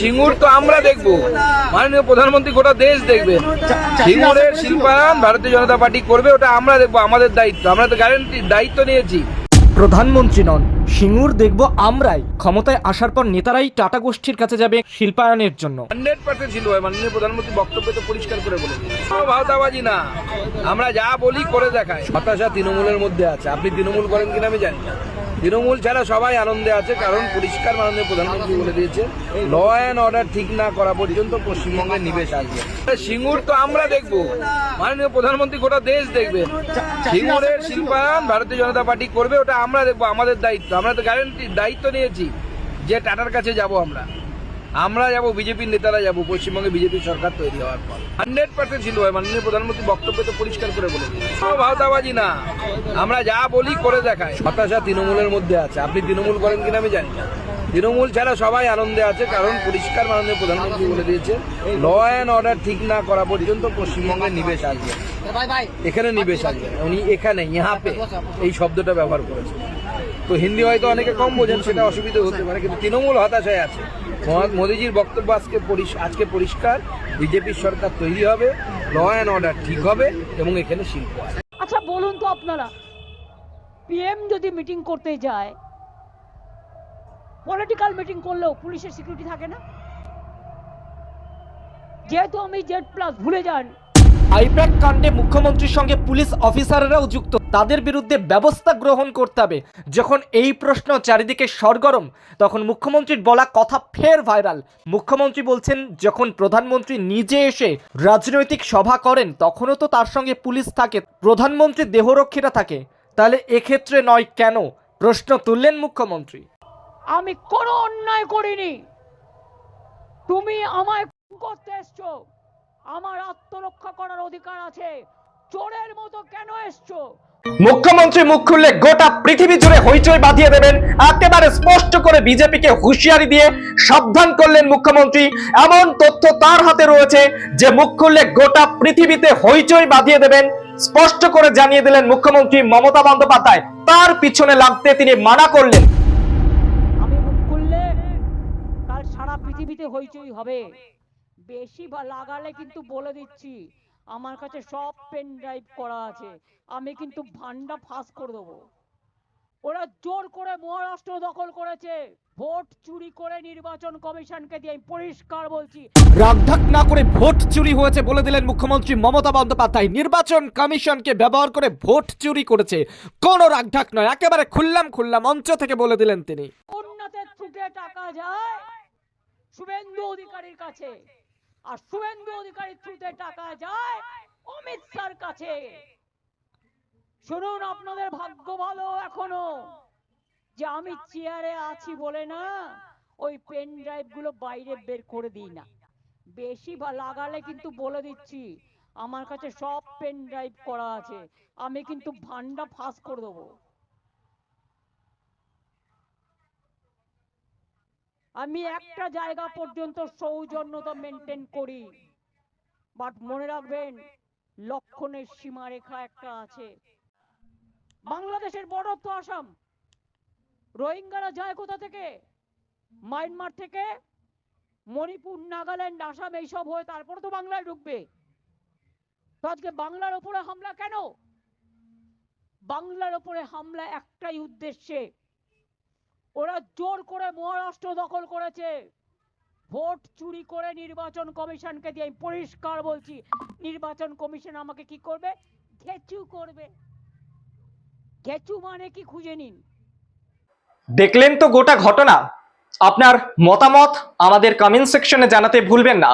সিঙ্গুর তো আমরা দেখব। মাননীয় প্রধানমন্ত্রী গোটা দেশ দেখবে। সিঙ্গুরের শিল্পায়ন ভারতীয় জনতা পার্টি করবে ওটা আমরা দেখব আমাদের দায়িত্ব। আমরা তো গ্যারেন্টি দায়িত্ব নিয়েছি। প্রধানমন্ত্রী নন সিঙ্গুর দেখব আমরাই। ক্ষমতায় আসার পর নেতারাই টাটা গোষ্ঠীর কাছে যাবে শিল্পায়নের জন্য। হান্ড্রেড পার্সেন্ট ছিল মাননীয় প্রধানমন্ত্রী বক্তব্য তো পরিষ্কার করে বলে কোনো ভাওতাবাজি না। আমরা যা বলি করে দেখাই হতাশা তৃণমূলের মধ্যে আছে। আপনি তৃণমূল করেন কিনা আমি জানি না। তৃণমূল ছাড়া সবাই আনন্দে আছে, কারণ পরিষ্কার মাননীয় প্রধানমন্ত্রী বলে দিয়েছে ল অ্যান্ড অর্ডার ঠিক না করা পর্যন্ত পশ্চিমবঙ্গে নিবেশ আসবে। সিঙ্গুর তো আমরা দেখব। মাননীয় প্রধানমন্ত্রী গোটা দেশ দেখবে। সিঙ্গুরের শিল্পায়ন ভারতীয় জনতা পার্টি করবে, ওটা আমরা দেখব, আমাদের দায়িত্ব। আমরা তো গ্যারেন্টি দায়িত্ব নিয়েছি যে টাটার কাছে যাব আমরা। আমরা যাব বিজেপির নেতারা যাব পশ্চিমবঙ্গে বিজেপি সরকার তৈরি হওয়ার পর। হান্ড্রেড পার্সেন্ট ছিল মাননীয় প্রধানমন্ত্রী বক্তব্য তো পরিষ্কার করে বলে ভাওতাবাজি না। আমরা যা বলি করে দেখায়। হতাশা তৃণমূলের মধ্যে আছে। আপনি তৃণমূল করেন কিনা আমি জানি না। তৃণমূল ছাড়া সবাই আনন্দে আছে কারণ পরিষ্কার মাননীয় প্রধানমন্ত্রী বলে দিয়েছে ল অ্যান্ড অর্ডার ঠিক না করা পর্যন্ত পশ্চিমবঙ্গে নিবেশ আসবে। এখানে নিবেশ আসবে উনি এখানে ইহা পে এই শব্দটা ব্যবহার করেছেন। তো হিন্দি হয়তো অনেকে কম বোঝেন, সেটা অসুবিধা হতে পারে, কিন্তু তৃণমূল হতাশায় আছে। মোদিজির বক্তব্য আজকে আজকে পরিষ্কার, বিজেপির সরকার তৈরি হবে ল অ্যান্ড অর্ডার ঠিক হবে, এবং এখানে শিল্প আচ্ছা বলুন তো আপনারা পিএম যদি মিটিং করতে যায় পলিটিক্যাল মিটিং করলেও পুলিশের সিকিউরিটি থাকে না? যেহেতু আমি জেড প্লাস ভুলে যান আইপ্যাক কাণ্ডে মুখ্যমন্ত্রীর সঙ্গে পুলিশ অফিসাররাও যুক্ত। তাদের বিরুদ্ধে ব্যবস্থা গ্রহণ করতে হবে। যখন এই প্রশ্ন চারিদিকে সরগরম, তখন মুখ্যমন্ত্রীর বলা কথা ফের ভাইরাল। মুখ্যমন্ত্রী বলছেন, যখন প্রধানমন্ত্রী নিজে এসে রাজনৈতিক সভা করেন, তখনও তো তার সঙ্গে পুলিশ থাকে। প্রধানমন্ত্রীর দেহরক্ষীরা থাকে। তাহলে এক্ষেত্রে নয় কেন? প্রশ্ন তুললেন মুখ্যমন্ত্রী। আমি কোনো অন্যায় করিনি। তুমি আমায় করতে এসছো। আমার আত্মরক্ষা করার অধিকার আছে। চোরের মতো কেন এসছো? মুখ্যমন্ত্রী মুখ খুললে গোটা পৃথিবী জুড়ে হইচই বাঁধিয়ে দেবেন একেবারে স্পষ্ট করে বিজেপিকে হুঁশিয়ারি দিয়ে সাবধান করলেন মুখ্যমন্ত্রী। এমন তথ্য তার হাতে রয়েছে যে মুখ খুললে গোটা পৃথিবীতে হইচই বাঁধিয়ে দেবেন স্পষ্ট করে জানিয়ে দিলেন মুখ্যমন্ত্রী মমতা বন্দ্যোপাধ্যায়। তার পিছনে লাগতে তিনি মানা করলেন। আমি মুখ খুললে কাল সারা পৃথিবীতে হইচই হবে। বেশি বা লাগালে কিন্তু বলে দিচ্ছি আমার কাছে সব পেন ড্রাইভ করা আছে আমি কিন্তু ভান্ডা ফাঁস করে দেবো। ওরা জোর করে মহারাষ্ট্র দখল করেছে ভোট চুরি করে নির্বাচন কমিশনকে দিয়ে পরিষ্কার বলছি। রাগঢাক না করে ভোট চুরি হয়েছে বলে দিলেন মুখ্যমন্ত্রী মমতা বন্দ্যোপাধ্যায়। নির্বাচন কমিশনকে ব্যবহার করে ভোট চুরি করেছে কোনো রাগঢাক নয় একেবারে খুললাম খুললাম মঞ্চ থেকে বলে দিলেন তিনি। উন্নতের ছুটে টাকা যায় শুভেন্দু অধিকারীর কাছে। আর শুভেন্দু অধিকারীর থ্রুতে টাকা যায় অমিত শাহর কাছে। শুনুন, আপনাদের ভাগ্য ভালো এখনও। যে আমি চেয়ারে আছি বলে না, ওই পেন ড্রাইভগুলো বাইরে বের করে দিই না। বেশি লাগালে কিন্তু বলে দিচ্ছি, আমার কাছে সব পেন ড্রাইভ করা আছে, আমি কিন্তু ভান্ডা ফাঁস করে দেবো। আমি একটা জায়গা পর্যন্ত সৌজন্যতা মেনটেন করি। বাট মনে রাখবেন লক্ষণের সীমারেখা একটা আছে। বাংলাদেশের বর্ডার তো আসাম। রোহিঙ্গারা যায় কোথা থেকে? মায়ানমার থেকে? মণিপুর নাগাল্যান্ড আসাম এইসব হয়ে তারপরে তো বাংলায় ঢুকবে। তো আজকে বাংলার ওপরে হামলা কেন? বাংলার ওপরে হামলা একটাই উদ্দেশ্যে। ওরা জোর করে মহারাষ্ট্র দখল করেছে। ভোট চুরি করে নির্বাচন কমিশনকে দিয়ে পরিষ্কার বলছি, নির্বাচন কমিশন আমাকে কি করবে? ঘেচু করবে। ঘেচু মানে কি খুঁজে নিন। দেখলেন তো গোটা ঘটনা? আপনার মতামত আমাদের কমেন্ট সেকশনে জানাতে ভুলবেন না।